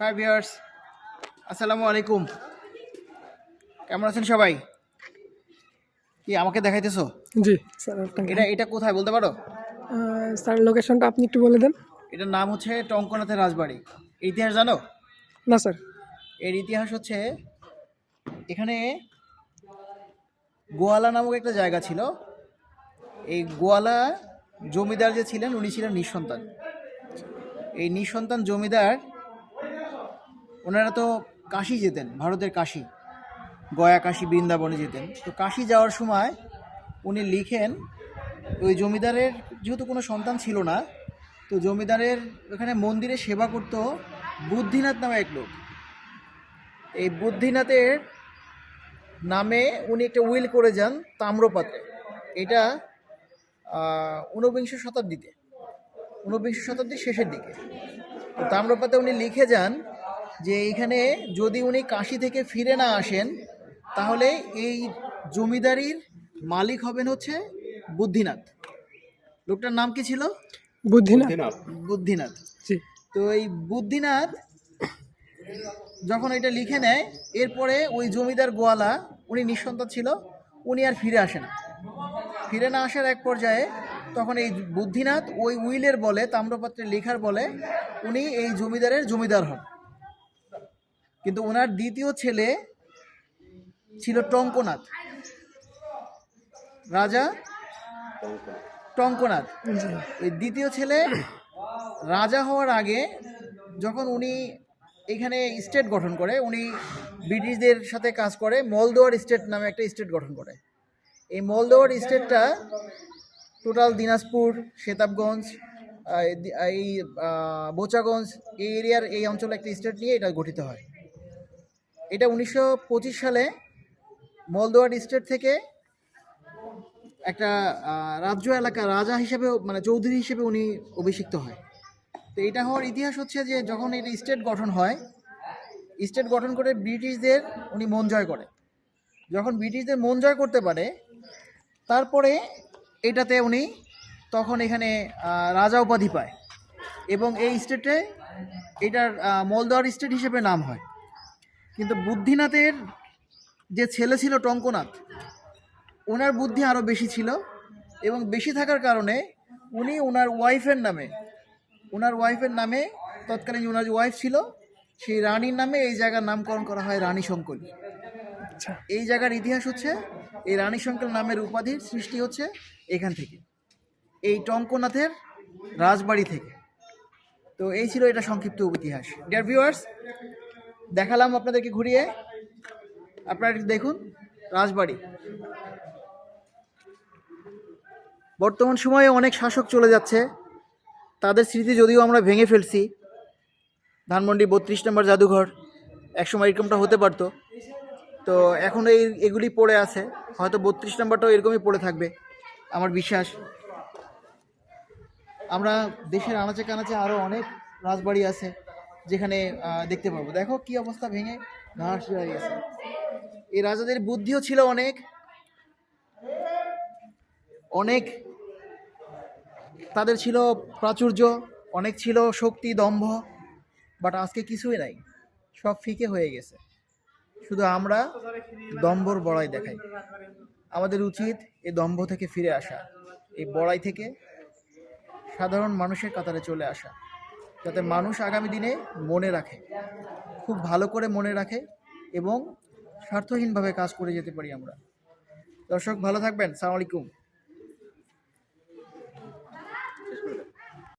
Hi viewers আসসালামু আলাইকুম। কেমন আছেন সবাই? কি আমাকে দেখাইতেছো? জি। স্যার আপনাকে এটা এটা কোথায় বলতে পারো? স্যার লোকেশনটা আপনি একটু বলে দেন। এটার নাম হচ্ছে টঙ্কনাথের রাজবাড়ি। ইতিহাস জানো? না স্যার। এর ইতিহাস হচ্ছে এখানে গোয়ালা নামক একটা জায়গা ছিল। এই গোয়ালা জমিদার যে ছিলেন উনি ছিলেন নিঃসন্তান। এই নিঃসন্তান জমিদার ওনারা তো কাশি যেতেন, ভারতের কাশি, গয়া কাশি, বৃন্দাবনে যেতেন। তো কাশি যাওয়ার সময় উনি লিখেন, ওই জমিদারের যেহেতু কোনো সন্তান ছিল না, তো জমিদারের ওখানে মন্দিরে সেবা করত বুদ্ধিনাথ নামে এক লোক। এই বুদ্ধিনাথের নামে উনি একটা উইল করে যান তাম্রপাত্রে। এটা ঊনবিংশ শতাব্দীতে, ঊনবিংশ শতাব্দীর শেষের দিকে। তাম্রপাতে উনি লিখে যান যে এইখানে যদি উনি কাশি থেকে ফিরে না আসেন তাহলে এই জমিদারির মালিক হবেন হচ্ছে বুদ্ধিনাথ। লোকটার নাম কি ছিল? বুদ্ধিনাথ। জি। তো এই বুদ্ধিনাথ যখন এটা লিখে নেয় এরপরে ওই জমিদার গোয়ালা উনি নিঃসন্তান ছিল উনি আর ফিরে আসে না। ফিরে না আসার এক পর্যায়ে তখন এই বুদ্ধিনাথ ওই উইলের বলে তাম্রপত্রে লেখার বলে উনি এই জমিদারের জমিদার হন। কিন্তু ওনার দ্বিতীয় ছেলে ছিল টঙ্কনাথ। রাজা টঙ্কনাথ। ওই দ্বিতীয় ছেলে রাজা হওয়ার আগে যখন উনি এখানে স্টেট গঠন করে উনি ব্রিটিশদের সাথে কাজ করে মলদোয়ার স্টেট নামে একটা স্টেট গঠন করে। এই মলদোয়ার স্টেটটা টোটাল দিনাজপুর সেতাবগঞ্জ এই বোচাগঞ্জ এই এরিয়ার এই অঞ্চলে একটা স্টেট নিয়ে এটা গঠিত হয়। এটা উনিশশো পঁচিশ সালে মলদোয়ার স্টেট থেকে একটা রাজ্য এলাকা রাজা হিসেবে মানে চৌধুরী হিসেবে উনি অভিষিক্ত হয়। তো এটা হওয়ার ইতিহাস হচ্ছে যে যখন এটা স্টেট গঠন হয় স্টেট গঠন করে ব্রিটিশদের উনি মন জয় করে। যখন ব্রিটিশদের মন জয় করতে পারে, তারপরে এটাতে উনি তখন এখানে রাজা উপাধি পায় এবং এই স্টেটে এটার মলদোয়ার স্টেট হিসেবে নাম হয়। কিন্তু বুদ্ধিনাথের যে ছেলে ছিল টঙ্কনাথ ওনার বুদ্ধি আরও বেশি ছিল এবং বেশি থাকার কারণে উনি ওনার ওয়াইফের নামে ওনার ওয়াইফের নামে তৎকালীন ওনার যে ওয়াইফ ছিল সেই রানীর নামে এই জায়গার নামকরণ করা হয় রানী শঙ্কলী আচ্ছা। এই জায়গার ইতিহাস হচ্ছে এই রানী শঙ্কর নামের উপাধির সৃষ্টি হচ্ছে এখান থেকে এই টঙ্কনাথের রাজবাড়ি থেকে। তো এই ছিল এটা সংক্ষিপ্ত ইতিহাস। ডিয়ার ভিউয়ার্স দেখালাম আপনাদেরকে ঘুরিয়ে। আপনারা দেখুন, রাজবাড়ি। বর্তমান সময়ে অনেক শাসক চলে যাচ্ছে। তাদের স্মৃতি যদিও আমরা ভেঙে ফেলছি। ধানমন্ডি বত্রিশ নম্বর জাদুঘর, একসময় এরকমটা হতে পারতো। তো এখন এই, এগুলি পড়ে আছে। হয়তো বত্রিশ নম্বরটাও এরকমই পড়ে থাকবে, আমার বিশ্বাস। আমরা দেশের আনাচে কানাচে আরও অনেক রাজবাড়ি আছে। যেখানে দেখতে পাবো। দেখো কি অবস্থা ভেঙে ঘাস হয়ে গেছে। এই রাজাদের বুদ্ধিও ছিল অনেক। অনেক তাদের ছিল প্রাচুর্য, অনেক ছিল শক্তি, দম্ভ বাট আজকে কিছুই নাই। সব ফিকে হয়ে গেছে। শুধু আমরা দম্ভর বড়াই দেখাই। আমাদের উচিত এই দম্ভ থেকে ফিরে আসা। এই বড়াই থেকে সাধারণ মানুষের কাতারে চলে আসা। যাতে মানুষ আগামী দিনে মনে রাখে, খুব ভালো করে মনে রাখে এবং স্বার্থহীনভাবে কাজ করে যেতে পারি আমরা। দর্শক, ভালো থাকবেন। সালাম আলাইকুম।